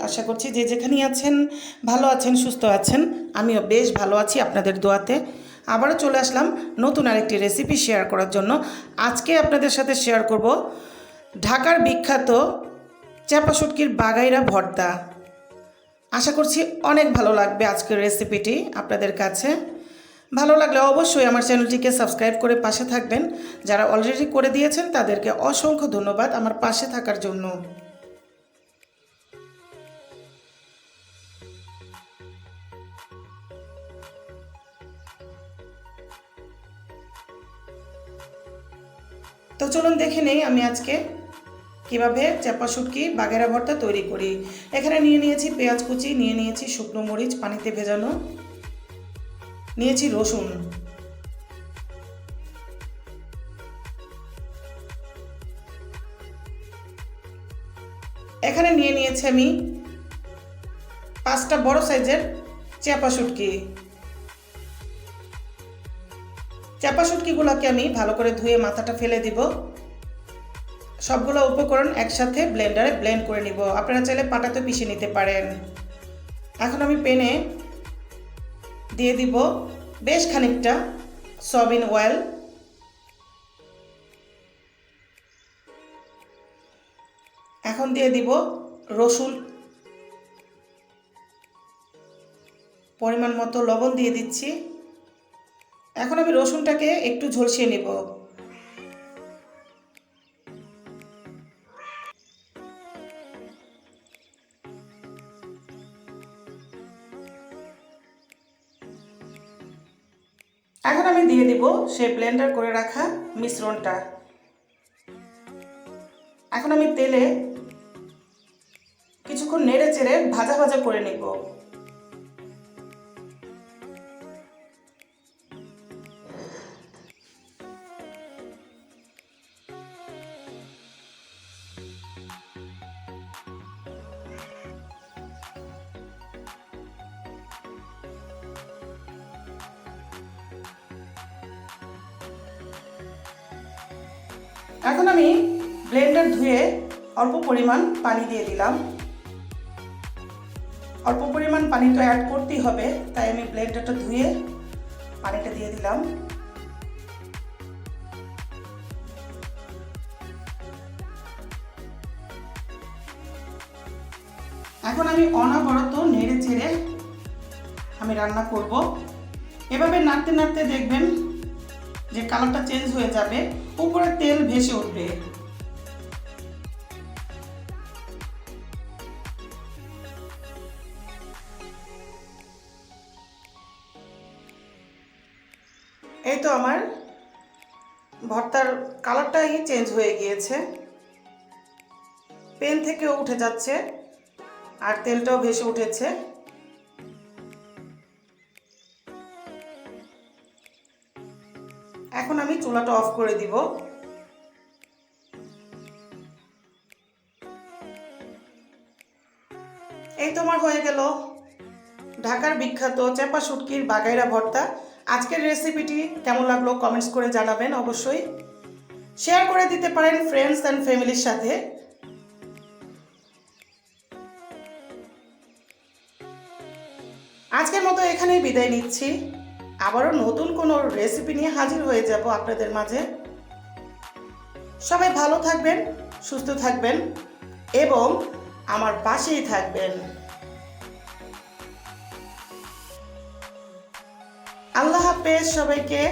আশা করছি যে যেখানেই আছেন, ভালো আছেন, সুস্থ আছেন। আমিও বেশ ভালো আছি আপনাদের দোয়াতে। আবারও চলে আসলাম নতুন আরেকটি রেসিপি শেয়ার করার জন্য। আজকে আপনাদের সাথে শেয়ার করব ঢাকার বিখ্যাত চাপা শুটকির বাগাইরা ভর্তা। আশা করছি অনেক ভালো লাগবে আজকের রেসিপিটি আপনাদের কাছে। ভালো লাগলে অবশ্যই আমার চ্যানেলটিকে সাবস্ক্রাইব করে পাশে থাকবেন। যারা অলরেডি করে দিয়েছেন, তাদেরকে অসংখ্য ধন্যবাদ আমার পাশে থাকার জন্য। তো চলুন দেখে নেই আমি আজকে কীভাবে চাপা শুটকি বাগেরা ভর্তা তৈরি করি। এখানে নিয়ে নিয়েছি পেঁয়াজ কুচি, নিয়ে নিয়েছি শুকনো মরিচ, পানিতে ভেজানো। নিয়েছি রসুন। এখানে নিয়ে নিয়েছি আমি পাঁচটা বড় সাইজের চাপা শুটকি। চাপা শুটকিগুলোকে আমি ভালো করে ধুয়ে মাথাটা ফেলে দিব। সবগুলো উপকরণ একসাথে ব্লেন্ডারে ব্লেন্ড করে নিব। আপনারা চাইলে পাটাতে পিষে নিতে পারেন। এখন আমি পেনে দিয়ে দিব বেশ খানিকটা সয়াবিন অয়েল। এখন দিয়ে দিব রসুন। পরিমাণ মতো লবণ দিয়ে দিচ্ছি। এখন আমি রসুনটাকে একটু ঝলসিয়ে নেব। এখন আমি দিয়ে দিব সেই ব্লেন্ডার করে রাখা মিশ্রণটা। এখন আমি তেলে কিছুক্ষণ নেড়ে চেড়ে ভাজা ভাজা করে নেব। এখন আমি ব্লেন্ডার ধুয়ে অল্প পরিমাণ পানি দিয়ে দিলাম। অল্প পরিমাণ পানি তো অ্যাড করতেই হবে, তাই আমি ব্লেন্ডারটা ধুয়ে পানিটা দিয়ে দিলাম। এখন আমি অনাবরত নেড়ে ছেড়ে আমি রান্না করব। এভাবে নাড়তে নাড়তে দেখবেন যে কালারটা চেঞ্জ হয়ে যাবে, উপরে তেল ভেসে উঠবে। এই তো আমার ভর্তার কালারটাই চেঞ্জ হয়ে গিয়েছে। পেন থেকেও উঠে যাচ্ছে, আর তেলটাও ভেসে উঠেছে। এখন আমি চুলাটা অফ করে দিব। এই তোমার হয়ে গেল। ঢাকার বিখ্যাত চেপা শুটকির বাগাইরা ভর্তা। আজকের রেসিপিটি কেমন লাগল কমেন্টস করে জানাবেন অবশ্যই। শেয়ার করে দিতে পারেন ফ্রেন্ডস অ্যান্ড ফ্যামিলির সাথে। আজকের মতো এখানেই বিদায় নিচ্ছি। আবারও নতুন কোনো রেসিপি নিয়ে হাজির হয়ে যাব আপনাদের মাঝে। সবাই ভালো থাকবেন, সুস্থ থাকবেন এবং আমার পাশেই থাকবেন। আল্লাহ হাফেজ সবাইকে।